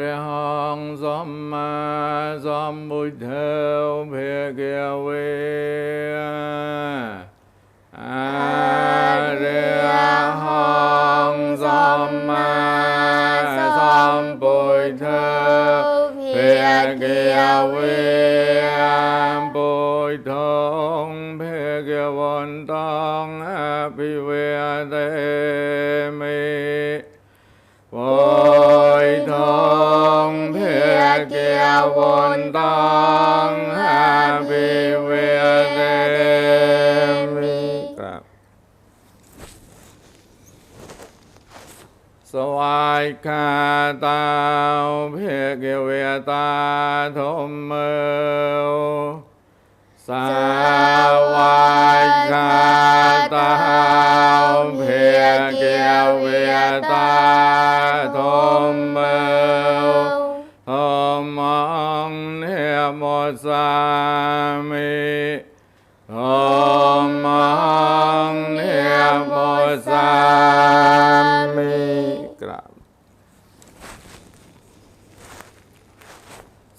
ระหังสัมมาสัมพุทธเพเกเวอะระหังสัมมาสัมพุทธเพเกเวปุถทงเพเกวันตังอภิเวเตมิปอ ววนตังหาบิเวเดมิครับสวายคาตาวเพเกเวตาทมเม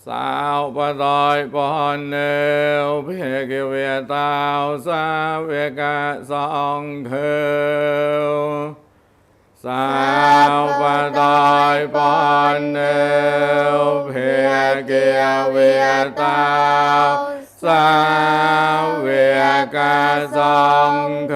สาวปะดอยปอนเนวเพกเวตาวสาเวกะสองเทวสาวปะดอยปอนเนวเพเกียเวตาวสาวเวกาสองเท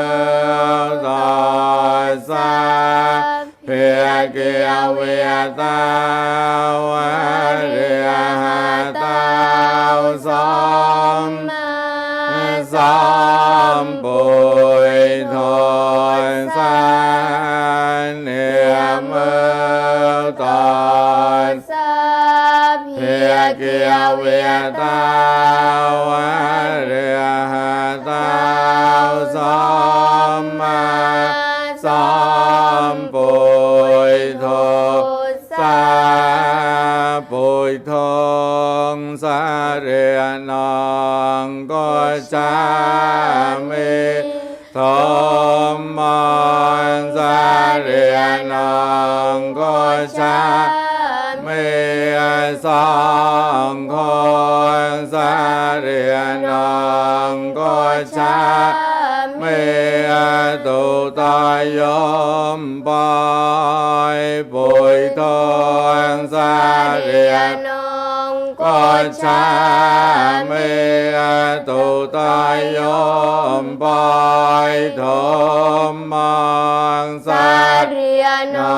เวตาวะเรหะตาวสัมสัมปุยโทสาเนมตาเพเกียเวตาวะเรหะตาวสัมมา นองก็จามิทอมมันสาเรียนองก็จามิสังคนสาเรียนองก็จาเมตุตายยมปายปุยทองสาเรียน ชาเมตุตายยมปายทมมังสาเรียนอ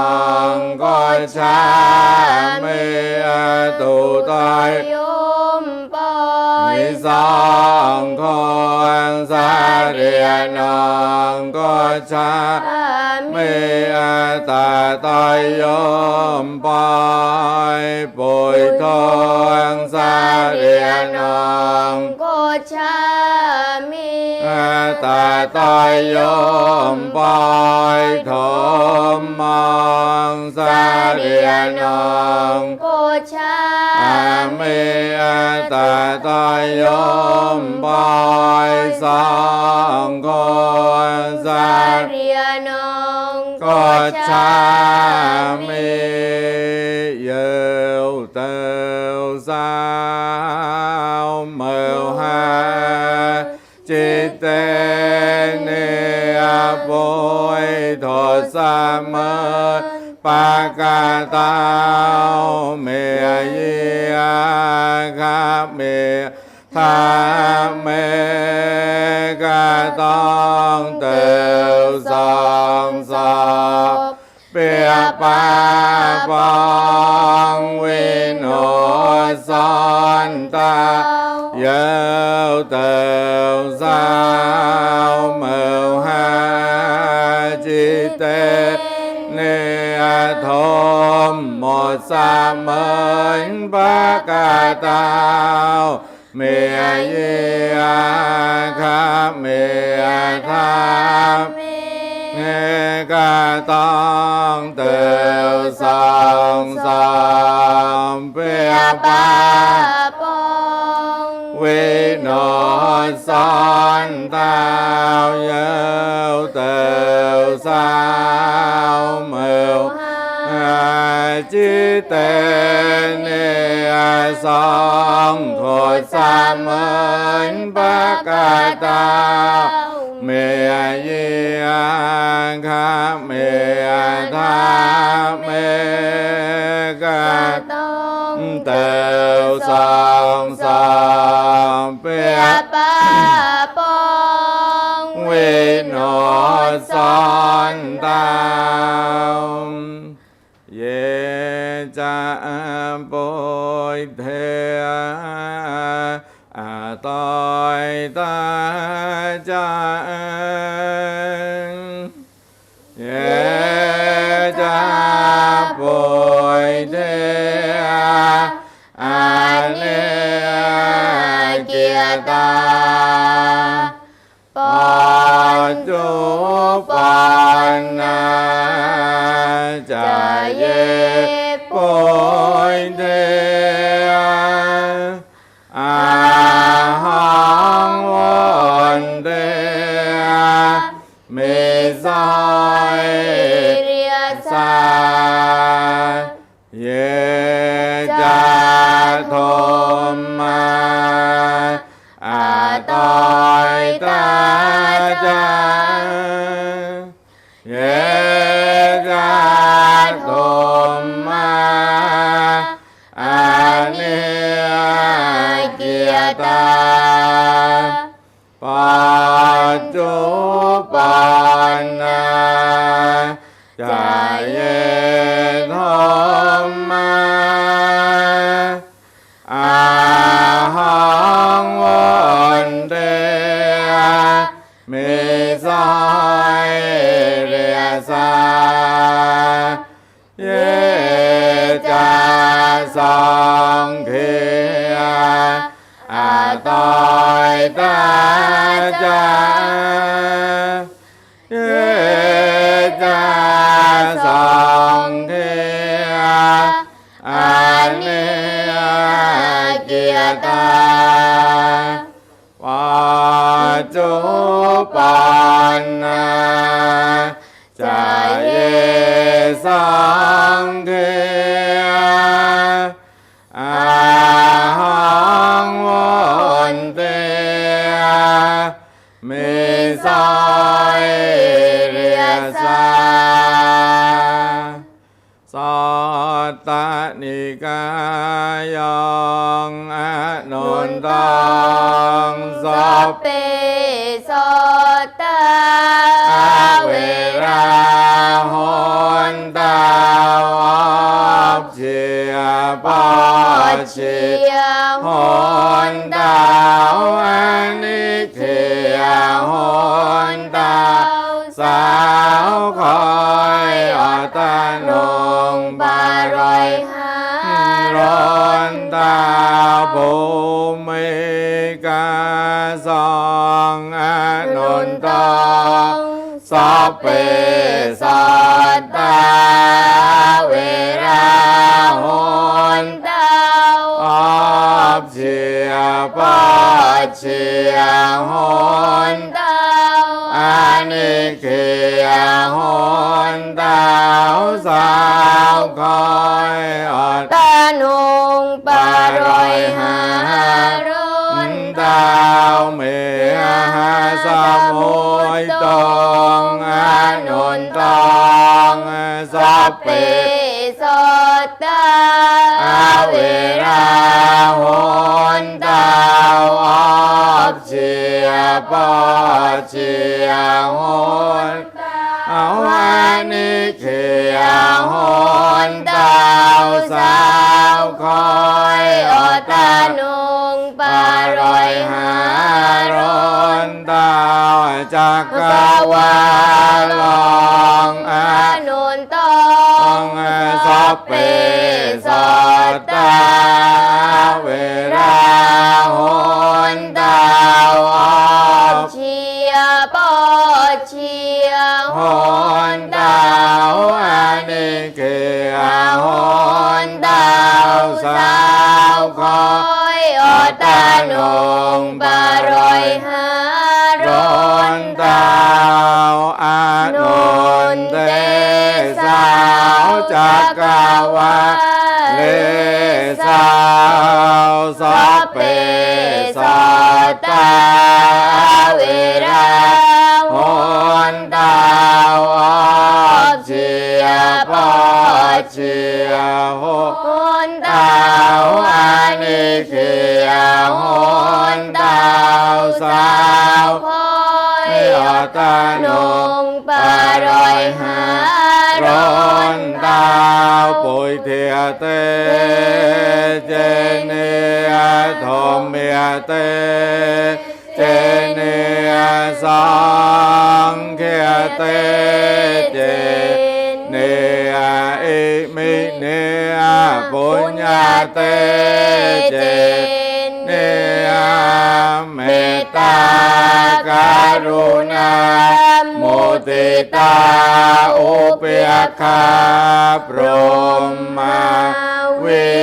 งก็ชาเมตุตายยมปอมิยสังคนสาเรียนองก็ชาเมตตาตายยมปาย งสาเรียนองโกชามิเมตตาตายยมปายทมมังสาเรียนองโกชาอาเมตตาตายยมปายสังโฆสาเรียนองก็ชามิ มปากาตาเมยยาคาเมทาเมกาต้องเตวสองสอบเปียปาปองวินโหสอ ta yêu tàu sao เมเยคาเมคะเมกะตองเตวสองสามเปียปาปองเวโนสันตา เนสองโคตสามเหมือนปากกาตา ยเทอตอยตาจา ม อยตาจาเยจาสองเทอาเนเกียตาปัจจุปันนาจาเยสังเท เปโสตาเวราหนตาวอบเชียปอเชีเชียยหอนดาวอันนี้เขียหอนดาวสาวคอยอตานงบารอยหาร้อนดาว เพสัตตาเวราหนดาวอบเชียปาเชียหอนดาอานิเกียหอนดาสาวคอยอดตานุงปารอยหาราวเมหาสมุยตองอนุนตองสัพเพสตาอาเวราหนตาวอบเชียปอเชียหน วานิเขียวโหนดาวสาวคอยอตานุงปารอยหารนดาวจักกวาลองอานุนตองสับเปสอตาเวราโห หนดาวอานิเกโหนดาวสาวคอยอตาหนงปารอยหารอนดาวอานนเตสาวจักรวาเลสาวสเพสัตตาเวรา นดาวเชียปอเชียโหนตาดาวอานิเกียโหนดาวสาวคอยอตานงปารอยหาร้อนดาวปุยเทียเตเจเนียทอมเมียเตเจเนียสังเคีย เตเจเนียอิมิเนียปุญญาเตเจเนียเมตตากรุณาโมติตาอุเปียคาพรหมาวิหา